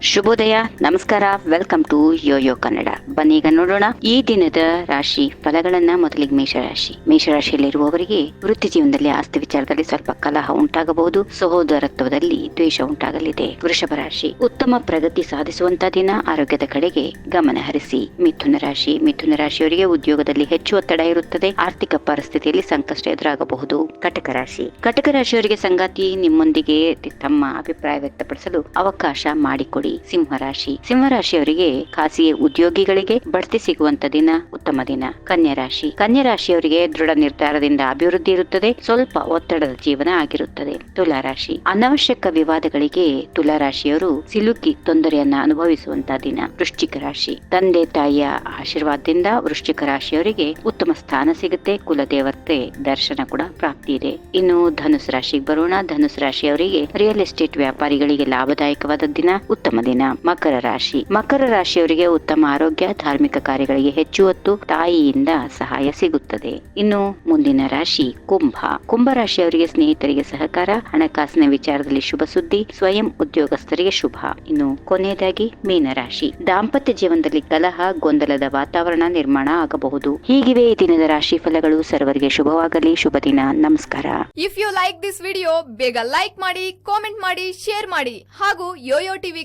ಶುಭೋದಯ, ನಮಸ್ಕಾರ welcome to Yoyo Kannada ಬನ್ನಿ ಈಗ ನೋಡೋಣ ಈ ದಿನದ ರಾಶಿ ಫಲಗಳನ್ನ ಮೊದಲಿಗೆ ಮೇಷರಾಶಿ. ಮೇಷರಾಶಿಯಲ್ಲಿರುವವರಿಗೆ ವೃತ್ತಿ ಜೀವನದಲ್ಲಿ ಆಸ್ತಿ ವಿಚಾರದಲ್ಲಿ ಸ್ವಲ್ಪ ಕಲಹ ಉಂಟಾಗಬಹುದು. ಸಹೋದರತ್ವದಲ್ಲಿ ದ್ವೇಷ ಉಂಟಾಗಲಿದೆ. ವೃಷಭ ರಾಶಿ, ಉತ್ತಮ ಪ್ರಗತಿ ಸಾಧಿಸುವಂತ ದಿನ. ಆರೋಗ್ಯದ ಕಡೆಗೆ ಗಮನ ಹರಿಸಿ. ಮಿಥುನ ರಾಶಿ, ಮಿಥುನ ರಾಶಿಯವರಿಗೆ ಉದ್ಯೋಗದಲ್ಲಿ ಹೆಚ್ಚು ಒತ್ತಡ ಇರುತ್ತದೆ. ಆರ್ಥಿಕ ಪರಿಸ್ಥಿತಿಯಲ್ಲಿ ಸಂಕಷ್ಟ ಎದುರಾಗಬಹುದು. ಕಟಕ ರಾಶಿ, ಕಟಕ ರಾಶಿಯವರಿಗೆ ಸಂಗಾತಿ ನಿಮ್ಮೊಂದಿಗೆ ತಮ್ಮ ಅಭಿಪ್ರಾಯ ವ್ಯಕ್ತಪಡಿಸಲು ಅವಕಾಶ ಮಾಡಿಕೊಡಿ. ಸಿಂಹರಾಶಿ. ಸಿಂಹರಾಶಿಯವರಿಗೆ ಖಾಸಗಿ ಉದ್ಯೋಗಿಗಳಿಗೆ ಬಡ್ತಿ ಸಿಗುವಂತ ದಿನ, ಉತ್ತಮ ದಿನ. ಕನ್ಯಾ ರಾಶಿ ಕನ್ಯಾ ರಾಶಿಯವರಿಗೆ ದೃಢ ನಿರ್ಧಾರದಿಂದ ಅಭಿವೃದ್ಧಿ ಇರುತ್ತದೆ, ಸ್ವಲ್ಪ ಒತ್ತಡದ ಜೀವನ ಆಗಿರುತ್ತದೆ. ತುಲಾರಾಶಿ. ಅನವಶ್ಯಕ ವಿವಾದಗಳಿಗೆ ತುಲಾ ರಾಶಿಯವರು ಸಿಲುಕಿ ತೊಂದರೆಯನ್ನ ಅನುಭವಿಸುವಂತ ದಿನ. ವೃಶ್ಚಿಕ ರಾಶಿ. ತಂದೆ, ತಾಯಿಯ ಆಶೀರ್ವಾದದಿಂದ ವೃಶ್ಚಿಕ ರಾಶಿಯವರಿಗೆ ಉತ್ತಮ ಸ್ಥಾನ ಸಿಗುತ್ತೆ, ಕುಲದೇವತೆ ದರ್ಶನ ಕೂಡ ಪ್ರಾಪ್ತಿ ಇದೆ. ಇನ್ನು ಧನುಸ್ ರಾಶಿಗೆ ಬರೋಣ. ಧನುಸ್ ರಾಶಿಯವರಿಗೆ ರಿಯಲ್ ಎಸ್ಟೇಟ್ ವ್ಯಾಪಾರಿಗಳಿಗೆ ಲಾಭದಾಯಕವಾದ ದಿನ, ಉತ್ತಮ ದಿನ ಮಕರ ರಾಶಿ. ಮಕರ ರಾಶಿಯವರಿಗೆ ಉತ್ತಮ ಆರೋಗ್ಯ, ಧಾರ್ಮಿಕ ಕಾರ್ಯಗಳಿಗೆ ಹೆಚ್ಚು ಹೊತ್ತು ತಾಯಿಯಿಂದ ಸಹಾಯ ಸಿಗುತ್ತದೆ. ಇನ್ನು ಮುಂದಿನ ರಾಶಿ, ಕುಂಭ. ಕುಂಭ ರಾಶಿಯವರಿಗೆ ಸ್ನೇಹಿತರಿಗೆ ಸಹಕಾರ, ಹಣಕಾಸಿನ ವಿಚಾರದಲ್ಲಿ ಶುಭ ಸುದ್ದಿ, ಸ್ವಯಂ ಉದ್ಯೋಗಸ್ಥರಿಗೆ ಶುಭ. ಇನ್ನು ಕೊನೆಯದಾಗಿ ಮೀನರಾಶಿ ದಾಂಪತ್ಯ ಜೀವನದಲ್ಲಿ ಕಲಹ, ಗೊಂದಲದ ವಾತಾವರಣ ನಿರ್ಮಾಣ ಆಗಬಹುದು. ಹೀಗಿವೆ ಈ ದಿನದ ರಾಶಿ ಫಲಗಳು. ಸರ್ವರಿಗೆ ಶುಭವಾಗಲಿ. ಶುಭ ದಿನ. ನಮಸ್ಕಾರ. If you like this video ಬೇಗ ಲೈಕ್ ಮಾಡಿ ಕಾಮೆಂಟ್ ಮಾಡಿ ಶೇರ್ ಮಾಡಿ. ಹಾಗೂ ಯೋಯೋ ಟಿವಿ